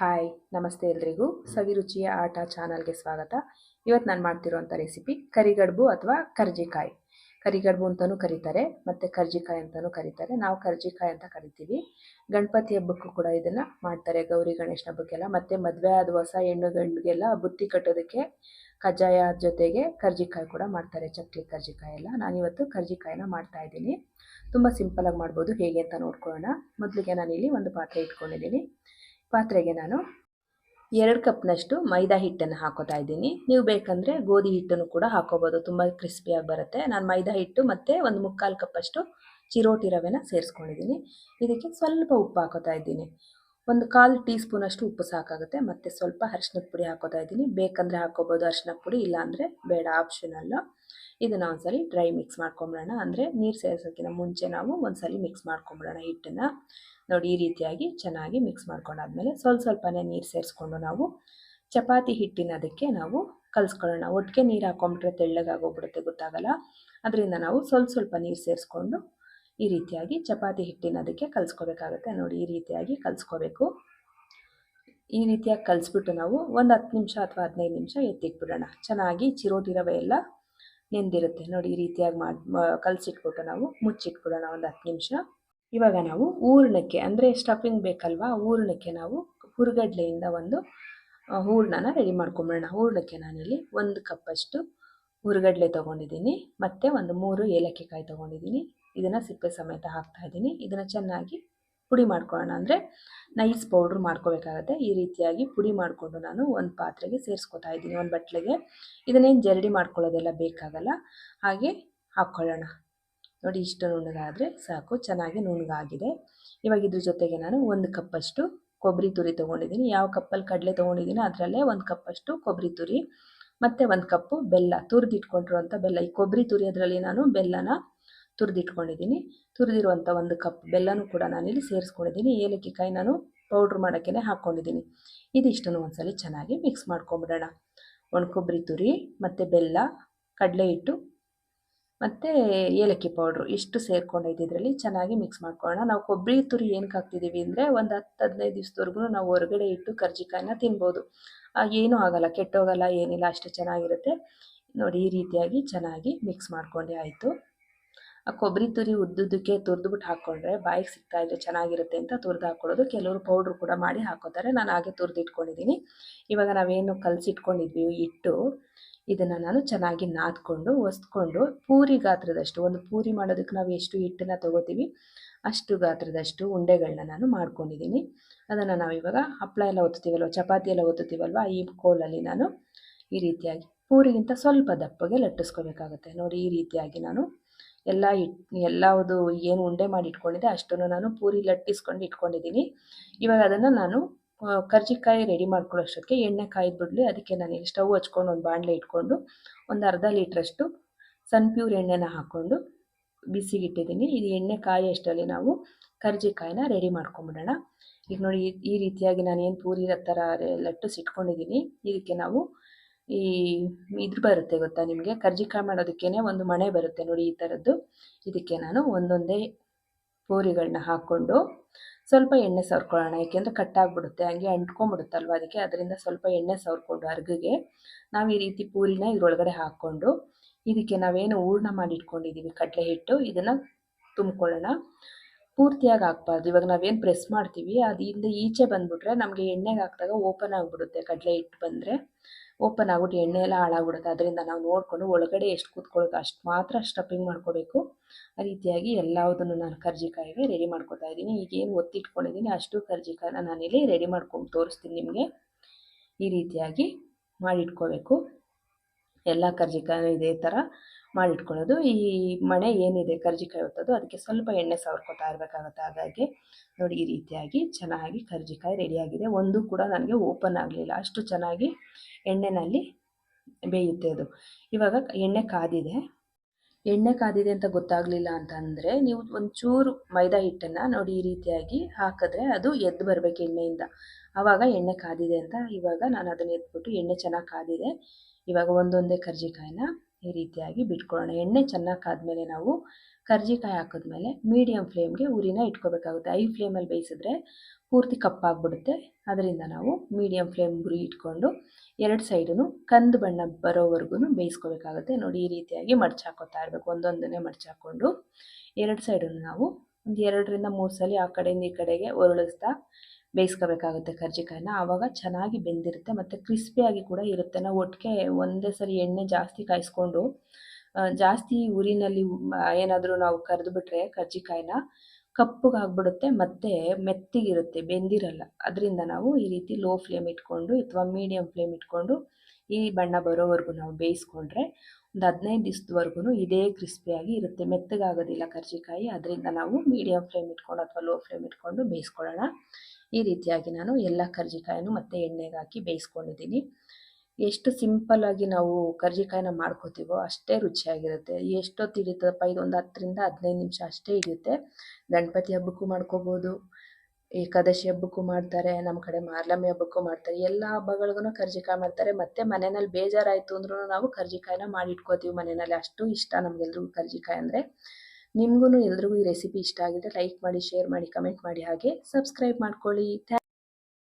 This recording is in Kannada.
ಹಾಯ್, ನಮಸ್ತೆ ಎಲ್ರಿಗೂ. ಸವಿರುಚಿಯ ಆಟ ಚಾನಲ್ಗೆ ಸ್ವಾಗತ. ಇವತ್ತು ನಾನು ಮಾಡ್ತಿರೋಂಥ ರೆಸಿಪಿ ಕರಿಗಡ್ಬು ಅಥವಾ ಕರ್ಜಿಕಾಯಿ. ಕರಿಗಡ್ಬು ಅಂತಲೂ ಕರೀತಾರೆ, ಮತ್ತು ಕರ್ಜಿಕಾಯಿ ಅಂತಲೂ ಕರೀತಾರೆ. ನಾವು ಕರ್ಜಿಕಾಯಿ ಅಂತ ಕರಿತೀವಿ. ಗಣಪತಿ ಹಬ್ಬಕ್ಕೂ ಕೂಡ ಇದನ್ನು ಮಾಡ್ತಾರೆ ಗೌರಿ ಗಣೇಶನ ಹಬ್ಬಕ್ಕೆಲ್ಲ. ಮತ್ತು ಮದುವೆ ಆದ ಹೊಸ ಹೆಣ್ಣು ಗಂಡಿಗೆಲ್ಲ ಬುತ್ತಿ ಕಟ್ಟೋದಕ್ಕೆ ಕಜ್ಜಾಯ ಜೊತೆಗೆ ಕರ್ಜಿಕಾಯಿ ಕೂಡ ಮಾಡ್ತಾರೆ, ಚಕ್ಲಿ ಕರ್ಜಿಕಾಯಿ ಎಲ್ಲ. ನಾನಿವತ್ತು ಕರ್ಜಿಕಾಯಿನ ಮಾಡ್ತಾ ಇದ್ದೀನಿ. ತುಂಬ ಸಿಂಪಲಾಗಿ ಮಾಡ್ಬೋದು. ಹೇಗೆ ಅಂತ ನೋಡ್ಕೊಳ್ಳೋಣ. ಮೊದಲಿಗೆ ನಾನಿಲ್ಲಿ ಒಂದು ಪಾತ್ರೆ ಇಟ್ಕೊಂಡಿದ್ದೀನಿ. ಪಾತ್ರೆಗೆ ನಾನು ಎರಡು ಕಪ್ನಷ್ಟು ಮೈದಾ ಹಿಟ್ಟನ್ನು ಹಾಕೋತಾ ಇದ್ದೀನಿ. ನೀವು ಬೇಕಂದರೆ ಗೋಧಿ ಹಿಟ್ಟನ್ನು ಕೂಡ ಹಾಕೋಬೋದು. ತುಂಬ ಕ್ರಿಸ್ಪಿಯಾಗಿ ಬರುತ್ತೆ. ನಾನು ಮೈದಾ ಹಿಟ್ಟು ಮತ್ತು ಒಂದು ಮುಕ್ಕಾಲು ಕಪ್ಪಷ್ಟು ಚಿರೋಟಿ ರವೆನ ಸೇರಿಸ್ಕೊಂಡಿದ್ದೀನಿ. ಇದಕ್ಕೆ ಸ್ವಲ್ಪ ಉಪ್ಪು ಹಾಕೋತಾ ಇದ್ದೀನಿ. ಒಂದು ಕಾಲು ಟೀ ಸ್ಪೂನಷ್ಟು ಉಪ್ಪು ಸಾಕಾಗುತ್ತೆ. ಮತ್ತು ಸ್ವಲ್ಪ ಅರ್ಶಿನದ ಪುಡಿ ಹಾಕೋತಾ ಇದ್ದೀನಿ. ಬೇಕಂದರೆ ಹಾಕೋಬೋದು. ಅರ್ಶಿನದ ಪುಡಿ ಇಲ್ಲಾಂದರೆ ಬೇಡ. ಆಪ್ಷನಲ್ಲು ಇದನ್ನು ಒಂದ್ಸಲಿ ಡ್ರೈ ಮಿಕ್ಸ್ ಮಾಡ್ಕೊಂಬಿಡೋಣ. ಅಂದರೆ ನೀರು ಸೇರಿಸೋಕ್ಕಿಂತ ಮುಂಚೆ ನಾವು ಒಂದ್ಸಲಿ ಮಿಕ್ಸ್ ಮಾಡ್ಕೊಂಬಿಡೋಣ ಹಿಟ್ಟನ್ನು. ನೋಡಿ, ಈ ರೀತಿಯಾಗಿ ಚೆನ್ನಾಗಿ ಮಿಕ್ಸ್ ಮಾಡ್ಕೊಂಡಾದ್ಮೇಲೆ ಸ್ವಲ್ಪ ಸ್ವಲ್ಪನೇ ನೀರು ಸೇರಿಸ್ಕೊಂಡು ನಾವು ಚಪಾತಿ ಹಿಟ್ಟಿನ ಅದಕ್ಕೆ ನಾವು ಕಲಿಸ್ಕೊಳ್ಳೋಣ. ಒಟ್ಟಿಗೆ ನೀರು ಹಾಕೊಂಡ್ಬಿಟ್ರೆ ತೆಳ್ಳಗಾಗೋಗ್ಬಿಡುತ್ತೆ ಗೊತ್ತಾಗಲ್ಲ. ಅದರಿಂದ ನಾವು ಸ್ವಲ್ಪ ಸ್ವಲ್ಪ ನೀರು ಸೇರಿಸ್ಕೊಂಡು ಈ ರೀತಿಯಾಗಿ ಚಪಾತಿ ಹಿಟ್ಟಿನ ಅದಕ್ಕೆ ಕಲಿಸ್ಕೋಬೇಕಾಗುತ್ತೆ. ನೋಡಿ, ಈ ರೀತಿಯಾಗಿ ಕಲಿಸ್ಕೋಬೇಕು. ಈ ರೀತಿಯಾಗಿ ಕಲಿಸ್ಬಿಟ್ಟು ನಾವು ಒಂದು ಹತ್ತು ನಿಮಿಷ ಅಥವಾ ಹದಿನೈದು ನಿಮಿಷ ಎತ್ತಿಟ್ಬಿಡೋಣ. ಚೆನ್ನಾಗಿ ಚಿರೋಟಿ ರವೆ ಎಲ್ಲ ನೆಂದಿರುತ್ತೆ. ನೋಡಿ, ಈ ರೀತಿಯಾಗಿ ಮಾಡಿ ಕಲಸಿಟ್ಬಿಟ್ಟು ನಾವು ಮುಚ್ಚಿಟ್ಬಿಡೋಣ ಒಂದು ಹತ್ತು ನಿಮಿಷ. ಇವಾಗ ನಾವು ಹೂರ್ಣಕ್ಕೆ ಅಂದರೆ ಸ್ಟಫಿಂಗ್ ಬೇಕಲ್ವಾ? ಹೂರ್ಣಕ್ಕೆ ನಾವು ಹುರುಗಡ್ಲೆಯಿಂದ ಒಂದು ಹೂರ್ಣನ ರೆಡಿ ಮಾಡ್ಕೊಂಬಿಡೋಣ. ಹೂರ್ಣಕ್ಕೆ ನಾನಿಲ್ಲಿ ಒಂದು ಕಪ್ಪಷ್ಟು ಹುರುಗಡ್ಲೆ ತೊಗೊಂಡಿದ್ದೀನಿ. ಮತ್ತು ಒಂದು ಮೂರು ಏಲಕ್ಕಿ ಕಾಯಿ ತೊಗೊಂಡಿದ್ದೀನಿ. ಇದನ್ನು ಸಿಪ್ಪೆ ಸಮೇತ ಹಾಕ್ತಾ ಇದ್ದೀನಿ. ಇದನ್ನು ಚೆನ್ನಾಗಿ ಪುಡಿ ಮಾಡ್ಕೊಳ್ಳೋಣ. ಅಂದರೆ ನೈಸ್ ಪೌಡ್ರ್ ಮಾಡ್ಕೋಬೇಕಾಗತ್ತೆ. ಈ ರೀತಿಯಾಗಿ ಪುಡಿ ಮಾಡಿಕೊಂಡು ನಾನು ಒಂದು ಪಾತ್ರೆಗೆ ಸೇರಿಸ್ಕೊತಾ ಇದ್ದೀನಿ. ಒಂದು ಬಟ್ಲಿಗೆ. ಇದನ್ನೇನು ಜರಡಿ ಮಾಡ್ಕೊಳ್ಳೋದೆಲ್ಲ ಬೇಕಾಗಲ್ಲ. ಹಾಗೆ ಹಾಕ್ಕೊಳ್ಳೋಣ. ನೋಡಿ ಇಷ್ಟು ನುಣ್ಣಗಾದರೆ ಸಾಕು, ಚೆನ್ನಾಗಿ ನುಣ್ಣಗಾಗಿದೆ ಇವಾಗ ಇದ್ರ ಜೊತೆಗೆ ನಾನು ಒಂದು ಕಪ್ಪಷ್ಟು ಕೊಬ್ಬರಿ ತುರಿ ತೊಗೊಂಡಿದ್ದೀನಿ. ಯಾವ ಕಪ್ಪಲ್ಲಿ ಕಡಲೆ ತೊಗೊಂಡಿದ್ದೀನಿ ಅದರಲ್ಲೇ ಒಂದು ಕಪ್ಪಷ್ಟು ಕೊಬ್ಬರಿ ತುರಿ, ಮತ್ತು ಒಂದು ಕಪ್ಪು ಬೆಲ್ಲ ತುರಿದಿಟ್ಕೊಂಡಿರುವಂಥ ಬೆಲ್ಲ. ಈ ಕೊಬ್ಬರಿ ತುರಿ ಅದರಲ್ಲಿ ನಾನು ಬೆಲ್ಲನ ತುರಿದಿಟ್ಕೊಂಡಿದ್ದೀನಿ. ತುರಿದಿರುವಂಥ ಒಂದು ಕಪ್ ಬೆಲ್ಲನೂ ಕೂಡ ನಾನಿಲ್ಲಿ ಸೇರಿಸ್ಕೊಂಡಿದ್ದೀನಿ. ಏಲಕ್ಕಿ ಕಾಯಿ ನಾನು ಪೌಡ್ರ್ ಮಾಡೋಕ್ಕೆ ಹಾಕ್ಕೊಂಡಿದ್ದೀನಿ. ಇದಿಷ್ಟನ್ನು ಒಂದ್ಸಲಿ ಚೆನ್ನಾಗಿ ಮಿಕ್ಸ್ ಮಾಡ್ಕೊಂಬಿಡೋಣ. ಒಂದು ಕೊಬ್ಬರಿ ತುರಿ, ಮತ್ತು ಬೆಲ್ಲ, ಕಡಲೆ ಹಿಟ್ಟು ಮತ್ತು ಏಲಕ್ಕಿ ಪೌಡ್ರು ಇಷ್ಟು ಸೇರ್ಕೊಂಡೈತೆ ಇದರಲ್ಲಿ ಚೆನ್ನಾಗಿ ಮಿಕ್ಸ್ ಮಾಡ್ಕೊಳ್ಳೋಣ. ನಾವು ಕೊಬ್ಬರಿ ತುರಿ ಏನಕ್ಕೆ ಹಾಕ್ತಿದ್ದೀವಿ ಅಂದರೆ ಒಂದು ಹತ್ತು ಹದಿನೈದು ದಿವಸದವರೆಗೂ ನಾವು ಹೊರಗಡೆ ಇಟ್ಟು ಕರ್ಜಿಕಾಯಿನ ತಿನ್ಬೋದು. ಏನೂ ಆಗೋಲ್ಲ, ಕೆಟ್ಟೋಗಲ್ಲ, ಏನಿಲ್ಲ, ಅಷ್ಟು ಚೆನ್ನಾಗಿರುತ್ತೆ. ನೋಡಿ, ಈ ರೀತಿಯಾಗಿ ಚೆನ್ನಾಗಿ ಮಿಕ್ಸ್ ಮಾಡ್ಕೊಂಡೆ ಆಯಿತು. ಆ ಕೊಬ್ಬರಿ ತುರಿ ಉದ್ದುದಕ್ಕೆ ತುರಿದ್ಬಿಟ್ಟು ಹಾಕ್ಕೊಂಡ್ರೆ ಬಾಯಿಗೆ ಸಿಗ್ತಾಯಿದ್ರೆ ಚೆನ್ನಾಗಿರುತ್ತೆ ಅಂತ ತುರಿದು ಹಾಕ್ಕೊಳ್ಳೋದು ಕೆಲವರು ಪೌಡ್ರ್ ಕೂಡ ಮಾಡಿ ಹಾಕೋತಾರೆ. ನಾನು ಹಾಗೆ ತುರಿದಿಟ್ಕೊಂಡಿದ್ದೀನಿ ಇವಾಗ ನಾವೇನು ಕಲಸಿಟ್ಕೊಂಡಿದ್ವಿ ಇಟ್ಟು ಇದನ್ನು ನಾನು ಚೆನ್ನಾಗಿ ನಾದ್ಕೊಂಡು, ಒಸ್ಕೊಂಡು, ಪೂರಿ ಗಾತ್ರದಷ್ಟು, ಒಂದು ಪೂರಿ ಮಾಡೋದಕ್ಕೆ ನಾವು ಎಷ್ಟು ಹಿಟ್ಟನ್ನು ತೊಗೋತೀವಿ ಅಷ್ಟು ಗಾತ್ರದಷ್ಟು ಉಂಡೆಗಳನ್ನ ನಾನು ಮಾಡ್ಕೊಂಡಿದ್ದೀನಿ ಅದನ್ನು ನಾವು ಇವಾಗ ಹಪ್ಪಳ ಎಲ್ಲ ಒತ್ತುತ್ತೀವಲ್ವ, ಚಪಾತಿ ಎಲ್ಲ ಒತ್ತುತ್ತೀವಲ್ವ, ಈ ಕೋಲಲ್ಲಿ ನಾನು ಈ ರೀತಿಯಾಗಿ ಪೂರಿಗಿಂತ ಸ್ವಲ್ಪ ದಪ್ಪಗೆ ಲಟ್ಟಿಸ್ಕೋಬೇಕಾಗುತ್ತೆ. ನೋಡಿ ಈ ರೀತಿಯಾಗಿ ನಾನು ಎಲ್ಲ ಇಟ್, ಎಲ್ಲವುದು ಏನು ಉಂಡೆ ಮಾಡಿ ಇಟ್ಕೊಂಡಿದ್ದೆ ಅಷ್ಟನ್ನು ನಾನು ಪೂರಿ ಲಟ್ಟಿಸ್ಕೊಂಡು ಇಟ್ಕೊಂಡಿದ್ದೀನಿ. ಇವಾಗ ಅದನ್ನು ನಾನು ಕರ್ಜಿಕಾಯಿ ರೆಡಿ ಮಾಡ್ಕೊಳ್ಳೋಷ್ಟಕ್ಕೆ ಎಣ್ಣೆ ಕಾಯ್ದು ಬಿಡಲಿ, ಅದಕ್ಕೆ ನಾನು ಸ್ಟವ್ ಹಚ್ಕೊಂಡು ಒಂದು ಬಾಣಲೆ ಇಟ್ಕೊಂಡು ಒಂದು ಅರ್ಧ ಲೀಟ್ರಷ್ಟು ಸನ್ಪ್ಯೂರ್ ಎಣ್ಣೆನ ಹಾಕ್ಕೊಂಡು ಬಿಸಿಗಿಟ್ಟಿದ್ದೀನಿ. ಇದು ಎಣ್ಣೆ ಕಾಯಿ ಅಷ್ಟರಲ್ಲಿ ನಾವು ಕರ್ಜಿಕಾಯಿನ ರೆಡಿ ಮಾಡ್ಕೊಂಬಿಡೋಣ. ಈಗ ನೋಡಿ ಈ ರೀತಿಯಾಗಿ ನಾನು ಏನು ಪೂರಿ ಥರ ಲಟ್ಟಿಸಿಟ್ಕೊಂಡಿದ್ದೀನಿ. ಇದಕ್ಕೆ ನಾವು ಈ ಇದು ಬರುತ್ತೆ ಗೊತ್ತಾ ನಿಮಗೆ? ಕರ್ಜಿಕಾಯಿ ಮಾಡೋದಕ್ಕೇನೆ ಒಂದು ಮಣೆ ಬರುತ್ತೆ ನೋಡಿ ಈ ಥರದ್ದು ಇದಕ್ಕೆ ನಾನು ಒಂದೊಂದೇ ಪೂರಿಗಳನ್ನ ಹಾಕ್ಕೊಂಡು ಸ್ವಲ್ಪ ಎಣ್ಣೆ ಸವರ್ಕೊಳ್ಳೋಣ. ಏಕೆಂದರೆ ಕಟ್ಟಾಗ್ಬಿಡುತ್ತೆ ಹಂಗೆ ಅಂಟ್ಕೊಂಬಿಡುತ್ತಲ್ವ ಅದಕ್ಕೆ. ಅದರಿಂದ ಸ್ವಲ್ಪ ಎಣ್ಣೆ ಸವರ್ಕೊಂಡು ಅರ್ಗಿಗೆ ನಾವು ಈ ರೀತಿ ಪೂರಿನ ಇದ್ರೊಳಗಡೆ ಹಾಕ್ಕೊಂಡು ಇದಕ್ಕೆ ನಾವೇನು ಹೂರ್ಣ ಮಾಡಿ ಇಟ್ಕೊಂಡಿದ್ದೀವಿ ಕಡಲೆ ಹಿಟ್ಟು ಇದನ್ನು ತುಂಬ್ಕೊಳ್ಳೋಣ. ಪೂರ್ತಿಯಾಗಿ ಹಾಕ್ಬಾರ್ದು ಇವಾಗ ನಾವೇನು ಪ್ರೆಸ್ ಮಾಡ್ತೀವಿ ಅದರಿಂದ ಈಚೆ ಬಂದುಬಿಟ್ರೆ ನಮಗೆ ಎಣ್ಣೆಗೆ ಹಾಕಿದಾಗ ಓಪನ್ ಆಗಿಬಿಡುತ್ತೆ. ಕಡಲೆ ಹಿಟ್ಟು ಬಂದರೆ ಓಪನ್ ಆಗ್ಬಿಟ್ಟು ಎಣ್ಣೆ ಎಲ್ಲ ಹಾಳಾಗ್ಬಿಡುತ್ತೆ. ಅದರಿಂದ ನಾವು ನೋಡಿಕೊಂಡು ಒಳಗಡೆ ಎಷ್ಟು ಕೂತ್ಕೊಳ್ಳೋದು ಅಷ್ಟು ಮಾತ್ರ ಸ್ಟಫಿಂಗ್ ಮಾಡ್ಕೋಬೇಕು. ಆ ರೀತಿಯಾಗಿ ಎಲ್ಲದನ್ನು ನಾನು ಕರ್ಜಿಕಾಯಿಗೆ ರೆಡಿ ಮಾಡ್ಕೊತಾ ಇದ್ದೀನಿ. ಈಗೇನು ಒತ್ತಿಟ್ಕೊಂಡಿದ್ದೀನಿ, ಅಷ್ಟು ಕರ್ಜಿಕಾಯಿನ ನಾನಿಲ್ಲಿ ರೆಡಿ ಮಾಡ್ಕೊಂಡು ತೋರಿಸ್ತೀನಿ ನಿಮಗೆ. ಈ ರೀತಿಯಾಗಿ ಮಾಡಿಟ್ಕೋಬೇಕು. ಎಲ್ಲ ಕರ್ಜಿಕಾಯಿ ಇದೇ ಥರ ಮಾಡಿಟ್ಕೊಳ್ಳೋದು. ಈ ಮಣೆ ಏನಿದೆ ಕರ್ಜಿಕಾಯಿ ಹೊತ್ತದು ಅದಕ್ಕೆ ಸ್ವಲ್ಪ ಎಣ್ಣೆ ಸವರ್ಕೊತಾ ಇರಬೇಕಾಗುತ್ತೆ. ಹಾಗಾಗಿ ನೋಡಿ, ಈ ರೀತಿಯಾಗಿ ಚೆನ್ನಾಗಿ ಕರ್ಜಿಕಾಯಿ ರೆಡಿಯಾಗಿದೆ ಒಂದು ಕೂಡ ನನಗೆ ಓಪನ್ ಆಗಲಿಲ್ಲ. ಅಷ್ಟು ಚೆನ್ನಾಗಿ ಎಣ್ಣೆನಲ್ಲಿ ಬೇಯುತ್ತೆ ಅದು. ಇವಾಗ ಎಣ್ಣೆ ಕಾದಿದೆ. ಎಣ್ಣೆ ಕಾದಿದೆ ಅಂತ ಗೊತ್ತಾಗಲಿಲ್ಲ ಅಂತಂದರೆ ನೀವು ಒಂಚೂರು ಮೈದಾ ಹಿಟ್ಟನ್ನು ನೋಡಿ, ಈ ರೀತಿಯಾಗಿ ಹಾಕಿದ್ರೆ ಅದು ಎದ್ದು ಬರಬೇಕು ಎಣ್ಣೆಯಿಂದ. ಆವಾಗ ಎಣ್ಣೆ ಕಾದಿದೆ ಅಂತ ಇವಾಗ ನಾನು ಅದನ್ನು ಎತ್ಬಿಟ್ಟು ಎಣ್ಣೆ ಚೆನ್ನಾಗಿ ಕಾದಿದೆ. ಇವಾಗ ಒಂದೊಂದೇ ಕರ್ಜಿಕಾಯಿನ ಈ ರೀತಿಯಾಗಿ ಬಿಟ್ಕೊಳ್ಳೋಣ. ಎಣ್ಣೆ ಚೆನ್ನಾಗಿ ಕಾದ್ಮೇಲೆ ನಾವು ಕರ್ಜಿಕಾಯಿ ಹಾಕಿದ್ಮೇಲೆ ಮೀಡಿಯಮ್ ಫ್ಲೇಮ್ಗೆ ಉರಿನ ಇಟ್ಕೋಬೇಕಾಗುತ್ತೆ. ಐ ಫ್ಲೇಮಲ್ಲಿ ಬೇಯಿಸಿದ್ರೆ ಪೂರ್ತಿ ಕಪ್ಪಾಗ್ಬಿಡುತ್ತೆ. ಅದರಿಂದ ನಾವು ಮೀಡಿಯಮ್ ಫ್ಲೇಮ್ ಗುರಿ ಇಟ್ಕೊಂಡು ಎರಡು ಸೈಡೂ ಕಂದು ಬಣ್ಣ ಬರೋವರೆಗೂ ಬೇಯಿಸ್ಕೋಬೇಕಾಗುತ್ತೆ. ನೋಡಿ ಈ ರೀತಿಯಾಗಿ ಮಡ್ಚ ಹಾಕೋತಾ ಇರಬೇಕು. ಒಂದೊಂದನ್ನೇ ಮಡ್ಚ ಹಾಕ್ಕೊಂಡು ಎರಡು ಸೈಡನ್ನು ನಾವು ಒಂದು ಎರಡರಿಂದ ಮೂರು ಸಲ ಆ ಕಡೆಯಿಂದ ಈ ಕಡೆಗೆ ಒರಳಿಸ್ತಾ ಬೇಯಿಸ್ಕೋಬೇಕಾಗುತ್ತೆ ಕರ್ಜಿಕಾಯಿನ ಆವಾಗ ಚೆನ್ನಾಗಿ ಬೆಂದಿರುತ್ತೆ ಮತ್ತು ಕ್ರಿಸ್ಪಿಯಾಗಿ ಕೂಡ ಇರುತ್ತೆ. ನಾವು ಒಟ್ಟಿಗೆ ಒಂದೇ ಸರಿ ಎಣ್ಣೆ ಜಾಸ್ತಿ ಕಾಯಿಸ್ಕೊಂಡು ಜಾಸ್ತಿ ಉರಿನಲ್ಲಿ ಏನಾದರೂ ನಾವು ಕರೆದು ಬಿಟ್ರೆ ಕರ್ಜಿಕಾಯಿನ ಕಪ್ಪಗಾಗ್ಬಿಡುತ್ತೆ ಮತ್ತು ಮೆತ್ತಿಗಿರುತ್ತೆ, ಬೆಂದಿರಲ್ಲ. ಅದರಿಂದ ನಾವು ಈ ರೀತಿ ಲೋ ಫ್ಲೇಮ್ ಇಟ್ಕೊಂಡು ಅಥವಾ ಮೀಡಿಯಮ್ ಫ್ಲೇಮ್ ಇಟ್ಕೊಂಡು ಈ ಬಣ್ಣ ಬರೋವರೆಗೂ ನಾವು ಬೇಯಿಸ್ಕೊಂಡ್ರೆ ಒಂದು ಹದಿನೈದು ದಿವಸದವರೆಗೂ ಇದೇ ಕ್ರಿಸ್ಪಿಯಾಗಿ ಇರುತ್ತೆ. ಮೆತ್ತಗಾಗೋದಿಲ್ಲ ಕರ್ಜಿಕಾಯಿ. ಅದರಿಂದ ನಾವು ಮೀಡಿಯಂ ಫ್ಲೇಮ್ ಇಟ್ಕೊಂಡು ಅಥವಾ ಲೋ ಫ್ಲೇಮ್ ಇಟ್ಕೊಂಡು ಬೇಯಿಸ್ಕೊಳ್ಳೋಣ. ಈ ರೀತಿಯಾಗಿ ನಾನು ಎಲ್ಲ ಕರ್ಜಿಕಾಯನ್ನು ಮತ್ತೆ ಎಣ್ಣೆಗೆ ಹಾಕಿ ಬೇಯಿಸ್ಕೊಂಡಿದ್ದೀನಿ. ಎಷ್ಟು ಸಿಂಪಲ್ಲಾಗಿ ನಾವು ಕರ್ಜಿಕಾಯಿನ ಮಾಡ್ಕೋತೀವೋ ಅಷ್ಟೇ ರುಚಿಯಾಗಿರುತ್ತೆ. ಎಷ್ಟೊತ್ತು ಹಿಡಿತದಪ್ಪ ಇದೊಂದು ಹತ್ತರಿಂದ ಹದಿನೈದು ನಿಮಿಷ ಅಷ್ಟೇ ಹಿಡಿಯುತ್ತೆ. ಗಣಪತಿ ಹಬ್ಬಕ್ಕೂ ಮಾಡ್ಕೋಬೋದು. ಏಕಾದಶಿ ಹಬ್ಬಕ್ಕೂ ಮಾಡ್ತಾರೆ ನಮ್ಮ ಕಡೆ ಮಾರ್ಲಮ್ಮಿ ಹಬ್ಬಕ್ಕೂ ಮಾಡ್ತಾರೆ, ಎಲ್ಲ ಹಬ್ಬಗಳಿಗೂ ಕರ್ಜಿಕಾಯಿ ಮಾಡ್ತಾರೆ. ಮತ್ತೆ ಮನೆಯಲ್ಲಿ ಬೇಜಾರಾಯಿತು ಅಂದ್ರೂ ನಾವು ಕರ್ಜಿಕಾಯಿನ ಮಾಡಿಟ್ಕೋತೀವಿ ಮನೆಯಲ್ಲಿ. ಅಷ್ಟು ಇಷ್ಟ ನಮಗೆಲ್ರಿಗೂ ಕರ್ಜಿಕಾಯಿ ಅಂದರೆ. ನಿಮಗೂ ಎಲ್ರಿಗೂ ಈ ರೆಸಿಪಿ ಇಷ್ಟ ಆಗಿದ್ರೆ ಲೈಕ್ ಮಾಡಿ ಶೇರ್ ಮಾಡಿ ಕಮೆಂಟ್ ಮಾಡಿ ಹಾಗೆ ಸಬ್ಸ್ಕ್ರೈಬ್ ಮಾಡ್ಕೊಳ್ಳಿ.